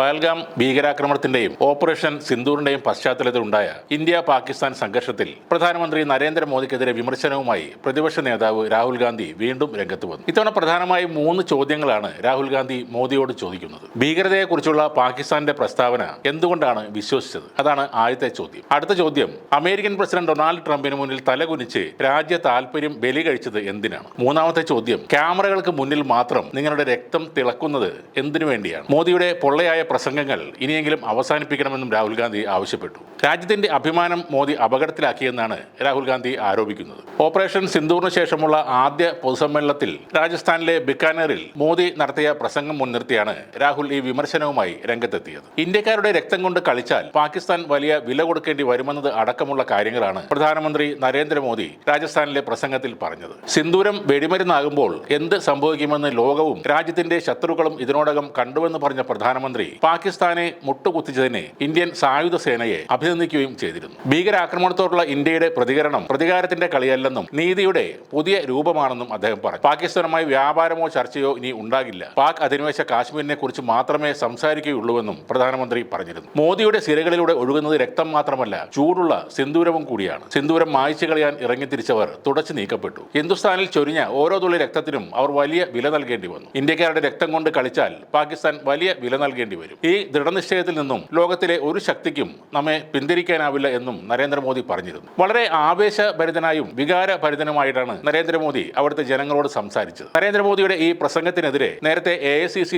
പഹൽഗാം ഭീകരാക്രമണത്തിന്റെയും ഓപ്പറേഷൻ സിന്ദൂറിന്റെയും പശ്ചാത്തലത്തിലുണ്ടായ ഇന്ത്യ പാകിസ്ഥാൻ സംഘർഷത്തിൽ പ്രധാനമന്ത്രി നരേന്ദ്രമോദിക്കെതിരെ വിമർശനവുമായി പ്രതിപക്ഷ നേതാവ് രാഹുൽ ഗാന്ധി വീണ്ടും രംഗത്ത് വന്നു. ഇത്തവണ പ്രധാനമായും മൂന്ന് ചോദ്യങ്ങളാണ് രാഹുൽ ഗാന്ധി മോദിയോട് ചോദിക്കുന്നത്. ഭീകരതയെക്കുറിച്ചുള്ള പാകിസ്ഥാന്റെ പ്രസ്താവന എന്തുകൊണ്ടാണ് വിശ്വസിച്ചത്? അതാണ് ആദ്യത്തെ ചോദ്യം. അടുത്ത ചോദ്യം അമേരിക്കൻ പ്രസിഡന്റ് ഡൊണാൾഡ് ട്രംപിന് മുന്നിൽ തലകുനിച്ച് രാജ്യ താല്പര്യം ബലി കഴിച്ചത് എന്തിനാണ്? മൂന്നാമത്തെ ചോദ്യം ക്യാമറകൾക്ക് മുന്നിൽ മാത്രം നിങ്ങളുടെ രക്തം തിളക്കുന്നത് എന്തിനു വേണ്ടിയാണ്? മോദിയുടെ പൊള്ളയായ പ്രസംഗങ്ങൾ ഇനിയെങ്കിലും അവസാനിപ്പിക്കണമെന്നും രാഹുൽ ഗാന്ധി ആവശ്യപ്പെട്ടു. രാജ്യത്തിന്റെ അഭിമാനം മോദി അപകടത്തിലാക്കിയെന്നാണ് രാഹുൽ ഗാന്ധി ആരോപിക്കുന്നത്. ഓപ്പറേഷൻ സിന്ദൂറിന് ശേഷമുള്ള ആദ്യ പൊതുസമ്മേളനത്തിൽ രാജസ്ഥാനിലെ ബിക്കാനേറിൽ മോദി നടത്തിയ പ്രസംഗം മുൻനിർത്തിയാണ് രാഹുൽ ഈ വിമർശനവുമായി രംഗത്തെത്തിയത്. ഇന്ത്യക്കാരുടെ രക്തം കൊണ്ട് കളിച്ചാൽ പാകിസ്ഥാൻ വലിയ വില കൊടുക്കേണ്ടി വരുമെന്നത് അടക്കമുള്ള കാര്യങ്ങളാണ് പ്രധാനമന്ത്രി നരേന്ദ്രമോദി രാജസ്ഥാനിലെ പ്രസംഗത്തിൽ പറഞ്ഞത്. സിന്ദൂരം വെടിമരുന്നാകുമ്പോൾ എന്ത് സംഭവിക്കുമെന്ന് ലോകവും രാജ്യത്തിന്റെ ശത്രുക്കളും ഇതിനോടകം കണ്ടുവെന്ന് പറഞ്ഞ പ്രധാനമന്ത്രി പാകിസ്ഥാനെ മുട്ടുകുത്തിച്ചതിനെ ഇന്ത്യൻ സായുധ സേനയെ അഭിനന്ദിക്കുകയും ചെയ്തിരുന്നു. ഭീകരാക്രമണത്തോടുള്ള ഇന്ത്യയുടെ പ്രതികരണം പ്രതികാരത്തിന്റെ കളിയല്ലെന്നും നീതിയുടെ പുതിയ രൂപമാണെന്നും അദ്ദേഹം പറഞ്ഞു. പാകിസ്ഥാനുമായി വ്യാപാരമോ ചർച്ചയോ ഇനി ഉണ്ടാകില്ല. പാക് അധിനിവേശ കാശ്മീരിനെ കുറിച്ച് മാത്രമേ സംസാരിക്കുകയുള്ളൂവെന്നും പ്രധാനമന്ത്രി പറഞ്ഞിരുന്നു. മോദിയുടെ സിരകളിലൂടെ ഒഴുകുന്നത് രക്തം മാത്രമല്ല ചൂടുള്ള സിന്ദൂരവും കൂടിയാണ്. സിന്ദൂരം മായ്ച്ചു കളയാൻ ഇറങ്ങിത്തിരിച്ചവർ തുടച്ചു നീക്കപ്പെട്ടു. ഹിന്ദുസ്ഥാനിൽ ചൊരിഞ്ഞ ഓരോ തുള്ളി രക്തത്തിനും അവർ വലിയ വില നൽകേണ്ടി വന്നു. ഇന്ത്യക്കാരുടെ രക്തം കൊണ്ട് കളിച്ചാൽ പാകിസ്ഥാൻ വലിയ വില നൽകേണ്ടി വരും. ഈ ദൃഢനിശ്ചയത്തിൽ നിന്നും ലോകത്തിലെ ഒരു ശക്തിക്കും നമ്മെ പിന്തിരിക്കാനാവില്ല എന്നും നരേന്ദ്രമോദി പറഞ്ഞിരുന്നു. വളരെ ആവേശഭരിതനായും വികാരഭരിതനുമായിട്ടാണ് നരേന്ദ്രമോദി അവിടുത്തെ ജനങ്ങളോട് സംസാരിച്ചത്. നരേന്ദ്രമോദിയുടെ ഈ പ്രസംഗത്തിനെതിരെ നേരത്തെ എ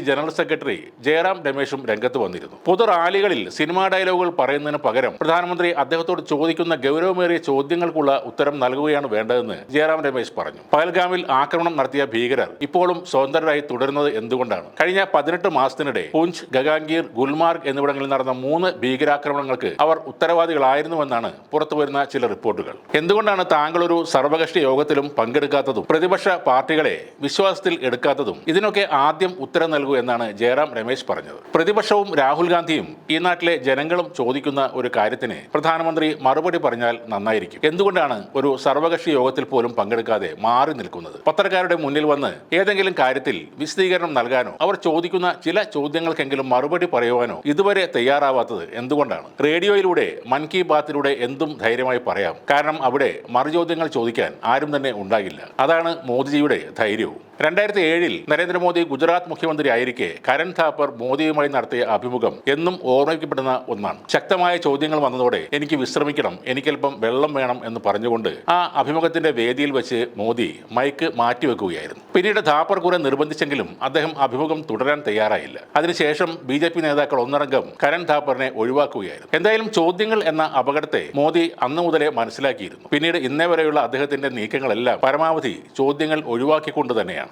ജനറൽ സെക്രട്ടറി ജയറാം രമേശും രംഗത്ത് വന്നിരുന്നു. പൊതു റാലികളിൽ സിനിമാ ഡയലോഗുകൾ പറയുന്നതിന് പകരം പ്രധാനമന്ത്രി അദ്ദേഹത്തോട് ചോദിക്കുന്ന ഗൗരവമേറിയ ചോദ്യങ്ങൾക്കുള്ള ഉത്തരം നൽകുകയാണ് വേണ്ടതെന്ന് ജയറാം രമേശ് പറഞ്ഞു. പഹൽഗാമിൽ ആക്രമണം നടത്തിയ ഭീകരർ ഇപ്പോഴും സ്വതന്ത്രരായി തുടരുന്നത് എന്തുകൊണ്ടാണ്? കഴിഞ്ഞ പതിനെട്ട് മാസത്തിനിടെ പൂഞ്ച് ഗഗാംഗീർ ഗുൽമാർഗ് എന്നിവിടങ്ങളിൽ നടന്ന മൂന്ന് ഭീകരാക്രമണങ്ങൾക്ക് അവർ ഉത്തരവാദികളായിരുന്നുവെന്നാണ് പുറത്തുവരുന്ന ചില റിപ്പോർട്ടുകൾ. എന്തുകൊണ്ടാണ് താങ്കൾ ഒരു സർവകക്ഷി യോഗത്തിലും പങ്കെടുക്കാത്തതും പ്രതിപക്ഷ പാർട്ടികളെ വിശ്വാസത്തിൽ എടുക്കാത്തതും? ഇതിനൊക്കെ ആദ്യം ഉത്തരം നൽകൂ എന്നാണ് ജയറാം രമേശ് പറഞ്ഞത്. പ്രതിപക്ഷവും രാഹുൽ ഗാന്ധിയും ഈ നാട്ടിലെ ജനങ്ങളും ചോദിക്കുന്ന ഒരു കാര്യത്തിന് പ്രധാനമന്ത്രി മറുപടി പറഞ്ഞാൽ നന്നായിരിക്കും. എന്തുകൊണ്ടാണ് ഒരു സർവകക്ഷി യോഗത്തിൽ പോലും പങ്കെടുക്കാതെ മാറി നിൽക്കുന്നത്? പത്രക്കാരുടെ മുന്നിൽ വന്ന് ഏതെങ്കിലും കാര്യത്തിൽ വിശദീകരണം നൽകാനോ? അവർ ചോദിക്കുന്ന ചില ചോദ്യങ്ങൾക്കെങ്കിലും മറുപടി പറയുവാനോ ഇതുവരെ തയ്യാറാവാത്തത് എന്തുകൊണ്ടാണ്? റേഡിയോയിലൂടെ മൻ കി ബാത്തിലൂടെ എന്തും ധൈര്യമായി പറയാം. കാരണം അവിടെ മറുചോദ്യങ്ങൾ ചോദിക്കാൻ ആരും തന്നെ ഉണ്ടാകില്ല. അതാണ് മോദിജിയുടെ ധൈര്യവും. രണ്ടായിരത്തി ഏഴിൽ നരേന്ദ്രമോദി ഗുജറാത്ത് മുഖ്യമന്ത്രി ആയിരിക്കെ കരൺ താപ്പർ മോദിയുമായി നടത്തിയ അഭിമുഖം എന്നും ഓർമ്മിക്കപ്പെടുന്ന ഒന്നാണ്. ശക്തമായ ചോദ്യങ്ങൾ വന്നതോടെ എനിക്ക് വിശ്രമിക്കണം എനിക്കല്പം വെള്ളം വേണം എന്ന് പറഞ്ഞുകൊണ്ട് ആ അഭിമുഖത്തിന്റെ വേദിയിൽ വെച്ച് മോദി മൈക്ക് മാറ്റിവെക്കുകയായിരുന്നു. പിന്നീട് താപ്പർ കുറെ നിർബന്ധിച്ചെങ്കിലും അദ്ദേഹം അഭിമുഖം തുടരാൻ തയ്യാറായില്ല. അതിനുശേഷം ബി ജെ പി നേതാക്കൾ ഒന്നടങ്കം കരൺ താപ്പറിനെ ഒഴിവാക്കുകയായിരുന്നു. എന്തായാലും ചോദ്യങ്ങൾ എന്ന അപകടത്തെ മോദി അന്ന് മുതലേ മനസ്സിലാക്കിയിരുന്നു. പിന്നീട് ഇന്നേ വരെയുള്ള അദ്ദേഹത്തിന്റെ നീക്കങ്ങളെല്ലാം പരമാവധി ചോദ്യങ്ങൾ ഒഴിവാക്കിക്കൊണ്ട് തന്നെയാണ്.